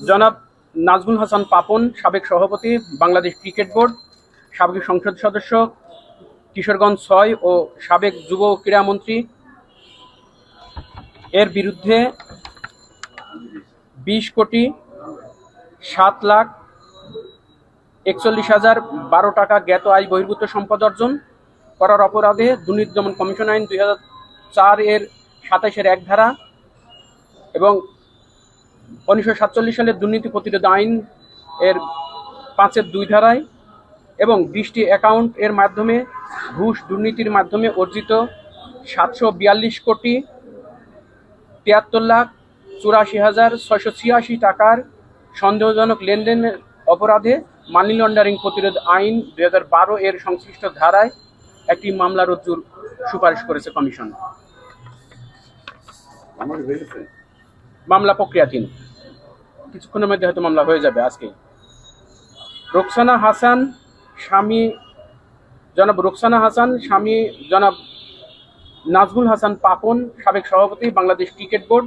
জনাব নাজমুল হাসান পাপন, সাবেক সভাপতি, বাংলাদেশ ক্রিকেট বোর্ড, সাবেক সংসদ সদস্য, কিশোরগঞ্জ ছয় ও সাবেক যুব ক্রীড়ামন্ত্রী এর বিরুদ্ধে বিশ কোটি সাত লাখ একচল্লিশ হাজার বারো টাকা জ্ঞাত আয় বহির্ভূত সম্পদ অর্জন করার অপরাধে দুর্নীতি দমন কমিশন আইন দুই হাজার চার এর সাতাশের এক ধারা এবং উনিশশো সাতচল্লিশ সালের দুর্নীতি প্রতিরোধ আইন এর পাঁচের দুই ধারায় এবং বিশটি অ্যাকাউন্ট এর মাধ্যমে ঘুষ দুর্নীতির মাধ্যমে অর্জিত সাতশো বিয়াল্লিশ কোটি তিয়াত্তর লাখ চুরাশি হাজার ছয়শো ছিয়াশি টাকার সন্দেহজনক লেনদেনের অপরাধে মানি লন্ডারিং প্রতিরোধ আইন দুই হাজার বারো এর সংশ্লিষ্ট ধারায় একটি মামলা রজ্জুর সুপারিশ করেছে কমিশন। মামলা প্রক্রিয়াধীন। কিছুক্ষণের মধ্যে হয়তো মামলা হয়ে যাবে আজকে। রোকসানা হাসান, স্বামী জনাব রোকসানা হাসান, স্বামী জনাব নাজমুল হাসান পাপন, সাবেক সভাপতি, বাংলাদেশ ক্রিকেট বোর্ড,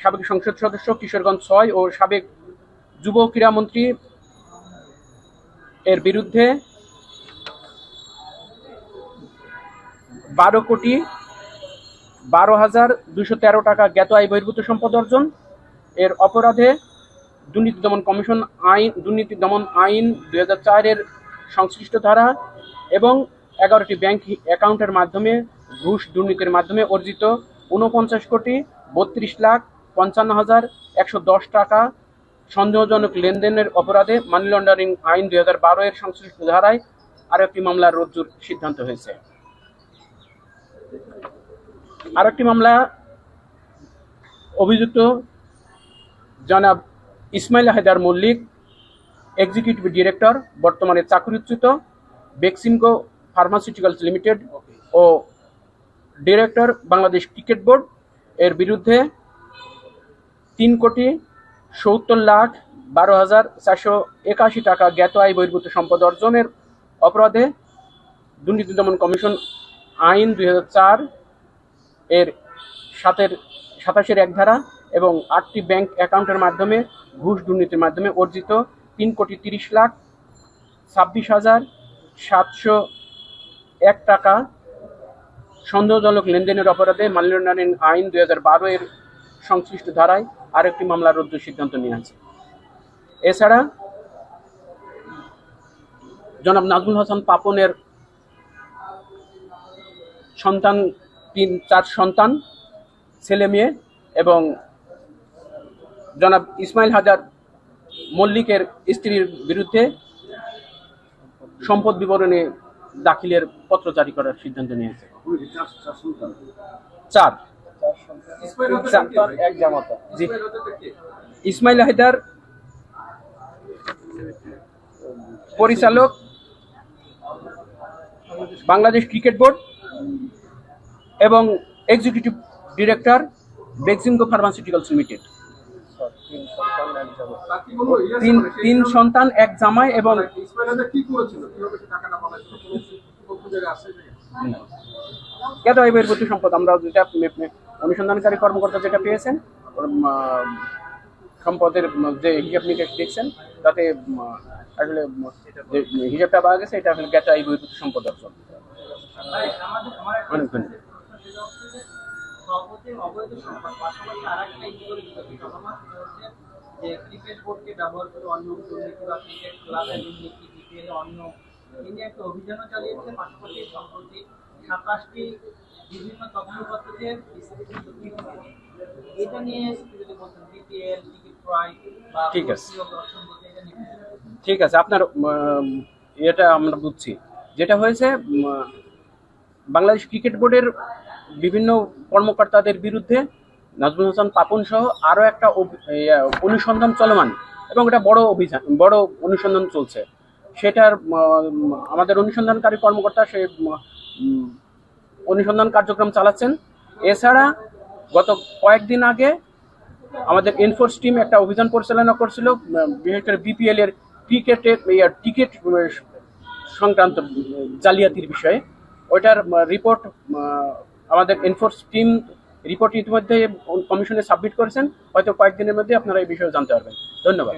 সাবেক সংসদ সদস্য কিশোরগঞ্জ ছয় ও সাবেক যুব ক্রীড়ামন্ত্রী এর বিরুদ্ধে বারো কোটি বারো হাজার দুশো তেরো টাকা জ্ঞাত আয় বহির্ভূত সম্পদ অর্জন। এর অপরাধে দুর্নীতি দমন কমিশন আইন, দুর্নীতি দমন আইন দুই হাজার চারের সংশ্লিষ্ট ধারা এবং এগারোটি ব্যাংক অ্যাকাউন্টের মাধ্যমে ঘুষ দুর্নীতির মাধ্যমে অর্জিত ঊনপঞ্চাশ কোটি বত্রিশ লাখ পঞ্চান্ন হাজার একশো দশ টাকা সন্দেহজনক লেনদেনের অপরাধে মানি লন্ডারিং আইন দুই হাজার বারো এর সংশ্লিষ্ট ধারায় আরও একটি মামলার রজ্জুর সিদ্ধান্ত হয়েছে। আর একটি মামলা অভিযুক্ত জনাব ইসমাইল হায়দার মল্লিক এক্সিকিউটিভ ডিরেক্টর বর্তমানে চাকরিচ্যুত বেক্সিমকো ফার্মাসিউটিক্যালস লিমিটেড ও ডিরেক্টর বাংলাদেশ ক্রিকেট বোর্ড এর বিরুদ্ধে তিন কোটি সত্তর লাখ বারো হাজার চারশো একাশি টাকা জ্ঞাত আয় বহির্ভূত সম্পদ অর্জনের অপরাধে দুর্নীতি দমন কমিশন আইন দুই হাজার চার এর সাতের সাতাশের এক ধারা এবং আটটি ব্যাংক অ্যাকাউন্টের মাধ্যমে ঘুষ দুর্নীতির মাধ্যমে অর্জিত তিন কোটি তিরিশ লাখ ছাব্বিশ হাজার সাতশো এক টাকা সন্দেহজনক লেনদেনের অপরাধে লন্ডারিং আইন দুই হাজার বারো এর সংশ্লিষ্ট ধারায় আরেকটি মামলা রদ্দুর সিদ্ধান্ত নিয়েছে এছাড়া জনাব নাজমুল হাসান পাপনের সন্তান, তিন, চার সন্তান, ছেলে মেয়ে এবং জনাব ইসমাইল হাজার মল্লিকের স্ত্রীর বিরুদ্ধে সম্পদ বিবরণে দাখিলের পত্র জারি করার সিদ্ধান্ত নিয়েছে। চার। ইসমাইল হায়দার পরিচালক বাংলাদেশ ক্রিকেট বোর্ড এবং executive director Beximco pharmaceuticals limited. তিন সন্তান, এক জামাই এবং কোনো আয় বহির্ভূত সম্পদ? আমরা যেটা অনুসন্ধানকারী কর্মকর্তা যেটা পেয়েছেন সম্পদের যে হিসাব নিকাশ দেখছেন, তাতে আসলে, যে হিসাবটা পাওয়া গেছে, এটা আসলে জ্ঞাত আয় বহির্ভূত সম্পদ অর্জন। অনেক যে ক্রিকেট বোর্ডকে ব্যবহার করে অন্য দুর্নীতি বা ক্রিকেট ক্লাবের দুর্নীতি বিপিএল অন্য নিয়ে একটা অভিযানও চালিয়েছে পাশাপাশি সম্প্রতি সাতাশটি বিভিন্ন তথ্যপত্রকে। এটা নিয়ে যদি বলতেন বিপিএল টিকিট বা ঠিক আছে। ঠিক আছে আপনার এটা আমরা বুঝছি যেটা হয়েছে বাংলাদেশ ক্রিকেট বোর্ডের বিভিন্ন কর্মকর্তাদের বিরুদ্ধে নাজমুল হাসান পাপন সহ আরও একটা অনুসন্ধান চলমান এবং এটা বড় অভিযান, বড় অনুসন্ধান চলছে। সেটার আমাদের অনুসন্ধানকারী কর্মকর্তা সে অনুসন্ধান কার্যক্রম চালাচ্ছেন। এছাড়া গত কয়েকদিন আগে আমাদের এনফোর্স টিম একটা অভিযান পরিচালনা করছিল বিশেষ করে বিপিএল এর ক্রিকেটের টিকিট সংক্রান্ত জালিয়াতির বিষয়ে। ওইটার রিপোর্ট আমাদের এনফোর্স টিম রিপোর্ট ইতিমধ্যে কমিশনে সাবমিট করেছেন হয়তো কয়েকদিনের মধ্যে আপনারা এই বিষয়ে জানতে পারবেন। ধন্যবাদ।